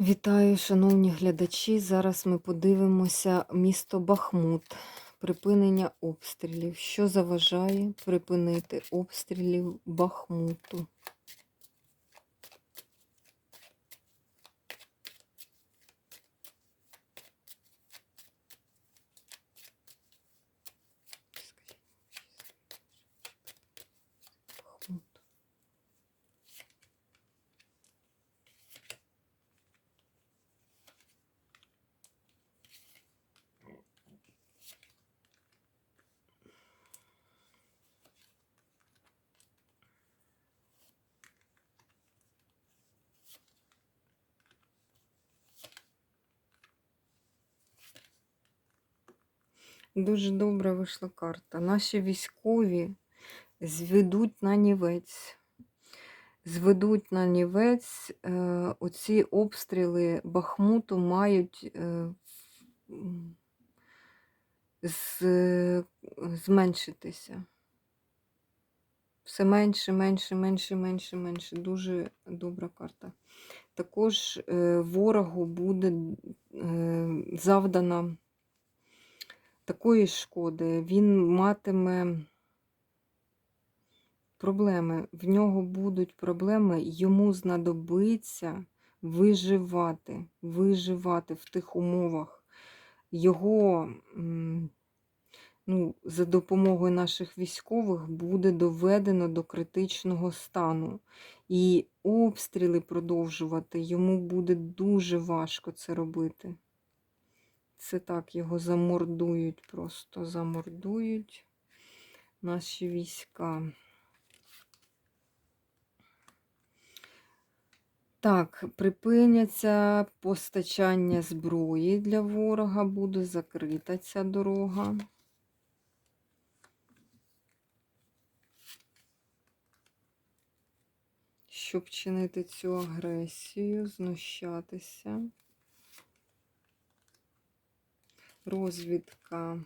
Вітаю, шановні глядачі. Зараз ми подивимося місто Бахмут. Припинення обстрілів. Що заважає припинити обстрілів Бахмуту? Дуже добре вийшла карта. Наші військові зведуть на нівець. Зведуть на нівець е, оці обстріли Бахмуту мають е, зменшитися. Все менше, менше, менше, менше, менше. Дуже добра карта. Також е, ворогу буде завдано такої шкоди, він матиме проблеми. В нього будуть проблеми, йому знадобиться виживати, виживати в тих умовах. Його ну, за допомогою наших військових буде доведено до критичного стану. І обстріли продовжувати йому буде дуже важко це робити. Це так, його замордують, просто замордують наші війська. Так, припиняться постачання зброї для ворога, буде закрита ця дорога. Щоб чинити цю агресію, знущатися. Розвідка.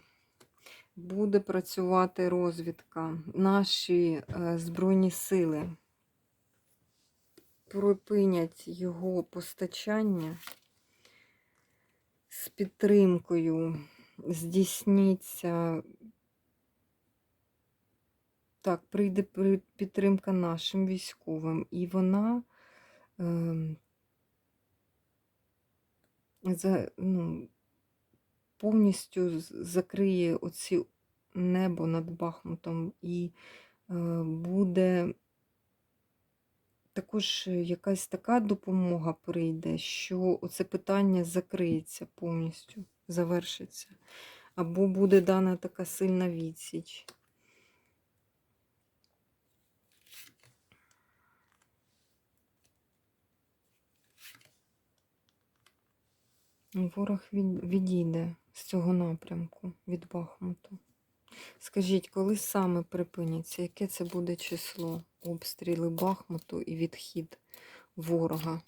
Буде працювати розвідка. Наші е, Збройні сили припинять його постачання з підтримкою. Здійсніться. Так, прийде підтримка нашим військовим, і вона е, за, ну, повністю закриє оці небо над Бахмутом і е, буде також якась така допомога прийде, що оце питання закриється повністю, завершиться. Або буде дана така сильна відсіч. Ворог від- відійде з цього напрямку від Бахмуту. Скажіть, коли саме припиняться? Яке це буде число? Обстріли Бахмуту і відхід ворога?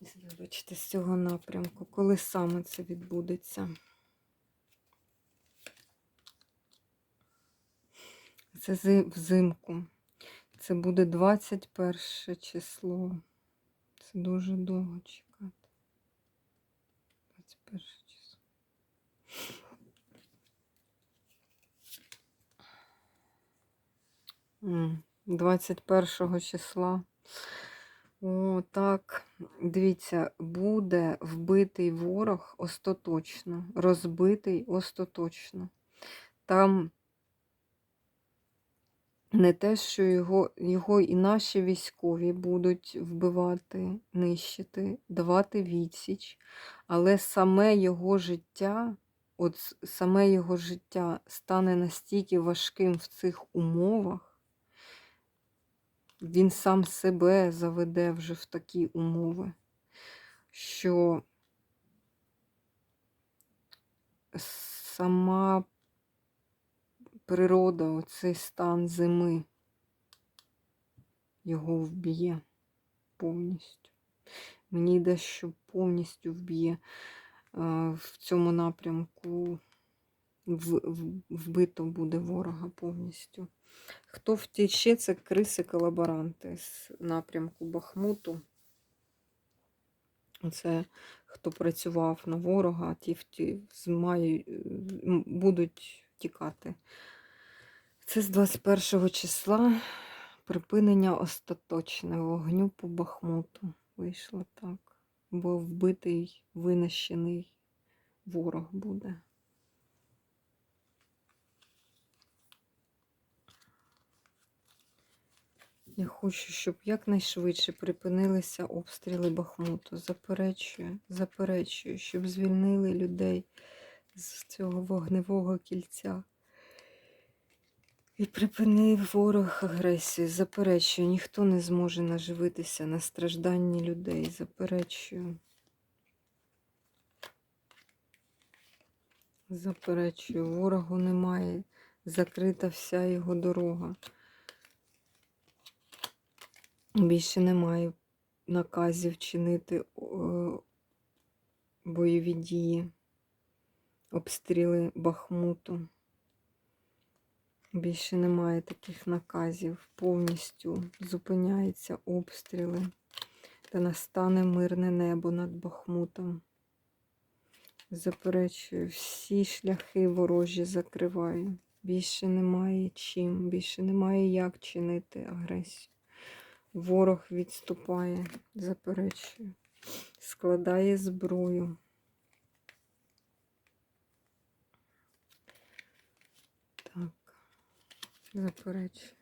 Вибачте, з цього напрямку. Коли саме це відбудеться? Це взимку. Це буде 21 число. Це дуже довго 21 число. М, 21 числа. О, так, дивіться, буде вбитий ворог остаточно, розбитий остаточно. Там не те, що його, його і наші військові будуть вбивати, нищити, давати відсіч, але саме його життя, от саме його життя стане настільки важким в цих умовах, він сам себе заведе вже в такі умови, що сама природа, оцей стан зими його вб'є повністю. Мені йде, що повністю вб'є е, в цьому напрямку, вбито буде ворога повністю. Хто втече, це криси-колаборанти з напрямку Бахмуту. Це хто працював на ворога, ті вті, з маю, будуть тікати. Це з 21 числа припинення остаточне вогню по Бахмуту. Вийшло так. Бо вбитий, винищений ворог буде. Я хочу, щоб якнайшвидше припинилися обстріли Бахмуту. Заперечую, заперечую, щоб звільнили людей з цього вогневого кільця. І припинив ворог агресію. Заперечую, ніхто не зможе наживитися на стражданні людей. Заперечую. Заперечую, ворогу немає. Закрита вся його дорога. Більше немає наказів чинити бойові дії, обстріли Бахмуту. Більше немає таких наказів. Повністю зупиняються обстріли та настане мирне небо над Бахмутом. Заперечую, всі шляхи ворожі закриваю. Більше немає чим, більше немає як чинити агресію. Ворог відступає, заперечую, складає зброю. Так, заперечую.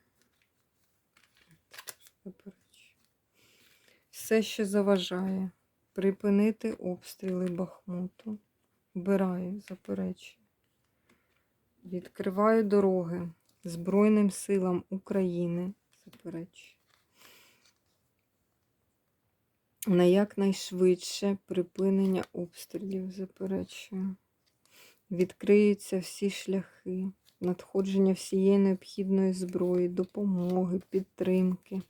Все, що заважає припинити обстріли Бахмуту. Вбираю, заперечую. Відкриваю дороги Збройним силам України. Заперечую. на якнайшвидше припинення обстрілів, заперечую. Відкриються всі шляхи, надходження всієї необхідної зброї, допомоги, підтримки.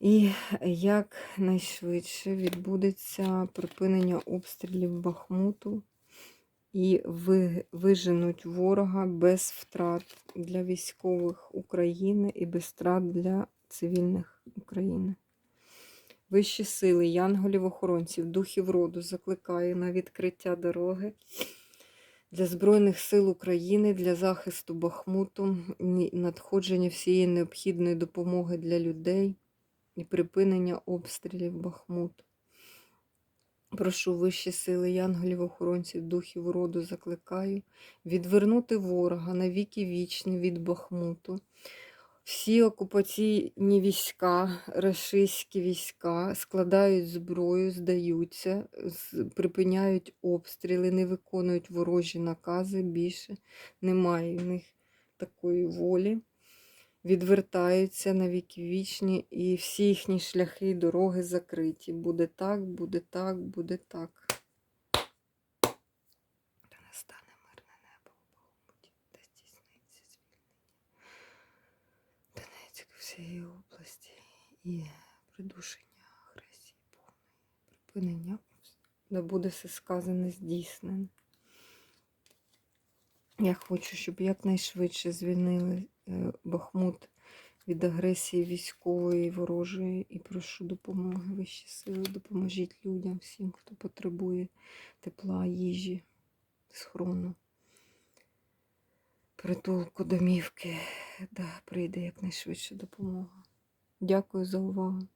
І якнайшвидше відбудеться припинення обстрілів Бахмуту і виженуть ворога без втрат для військових України і без втрат для цивільних України. Вищі сили, янголів-охоронців, духів роду закликаю на відкриття дороги для Збройних сил України, для захисту Бахмуту, надходження всієї необхідної допомоги для людей і припинення обстрілів Бахмуту. Прошу вищі сили, янголів-охоронців, духів роду закликаю відвернути ворога на віки вічні від Бахмуту. Всі окупаційні війська, рашистські війська складають зброю, здаються, припиняють обстріли, не виконують ворожі накази більше. Немає в них такої волі. Відвертаються на віки вічні, і всі їхні шляхи і дороги закриті. Буде так, буде так, буде так. Та настане мирне небо у Бахмуті, де здійсниться звільнення. Всієї області. І придушення агресії повної, припинення, де буде все сказане здійснене. Я хочу, щоб якнайшвидше звільнили е, Бахмут від агресії військової, ворожої. І прошу допомоги, вищі сили, допоможіть людям, всім, хто потребує тепла, їжі, схорону, притулку, домівки, да, прийде якнайшвидше допомога. Дякую за увагу.